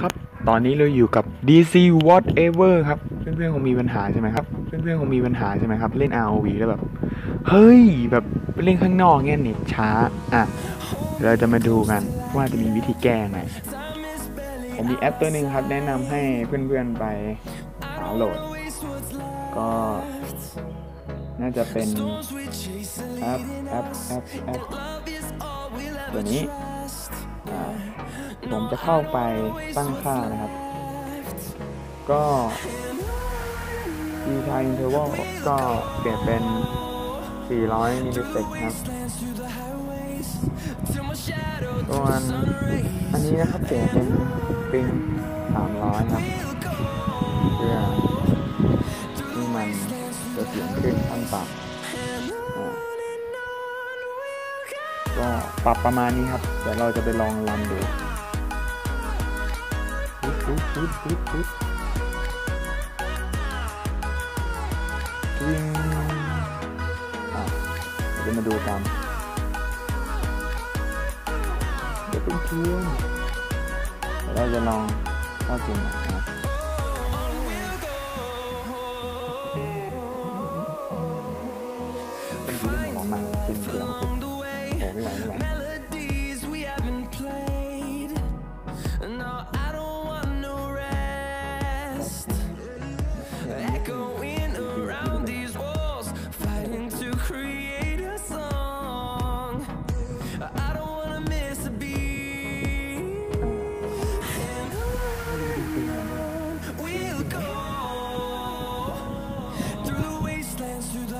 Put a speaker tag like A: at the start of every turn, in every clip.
A: ครับ ตอนนี้เราอยู่กับ DC Whatever ครับ เพื่อนๆคงมีปัญหาใช่ไหมครับ เพื่อนๆคงมีปัญหาใช่ไหมครับ เล่น ROV แล้วแบบ เฮ้ย แบบเล่นข้างนอกเงี้ยเน็ตช้า อะ เราจะมาดูกันว่าจะมีวิธีแก้ไงผมมีแอปตัวหนึ่งครับ แนะนำให้เพื่อนๆไปดาวน์โหลด ก็น่าจะเป็นแอปแอปแอปแอปตัวนี้ ผมจะเข้าไปตั้งค่านะครับ ก็ t i m e interval ก็เปลี่ยนเป็น 400มิลลิเซกครับส่วนอันนี้นะครับเปลี่ยนเป็นปิง300 ครับ เพื่อที่มันจะเสียงขึ้นขั้นต่ำอ่า ก็ปรับประมาณนี้ครับ เดี๋ยวเราจะไปลองรันดูวิ่งเดี๋ยวมาดูกันเดี๋ยวเพื่อนเดี๋ยวเราจะลองเข้าเกมนะครับเป็นที่ที่ของมันเป็นเสียงผมโอ้ไ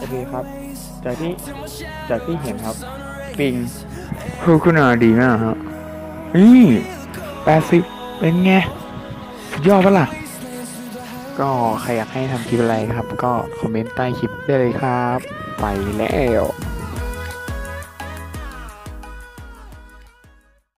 A: เคครับ
B: highways,
A: จากที่
B: till my shadow
A: จากที่เห็นครับ
B: sun rays.
A: ปิงคือคุณอาดีมากฮะนี่แปดสิบเป็นไง สุดยอดปะล่ะ ก็ใครอยากให้ทำคลิปอะไรครับ ก็คอมเมนต์ใต้คลิปได้เลยครับ ไปแล้ว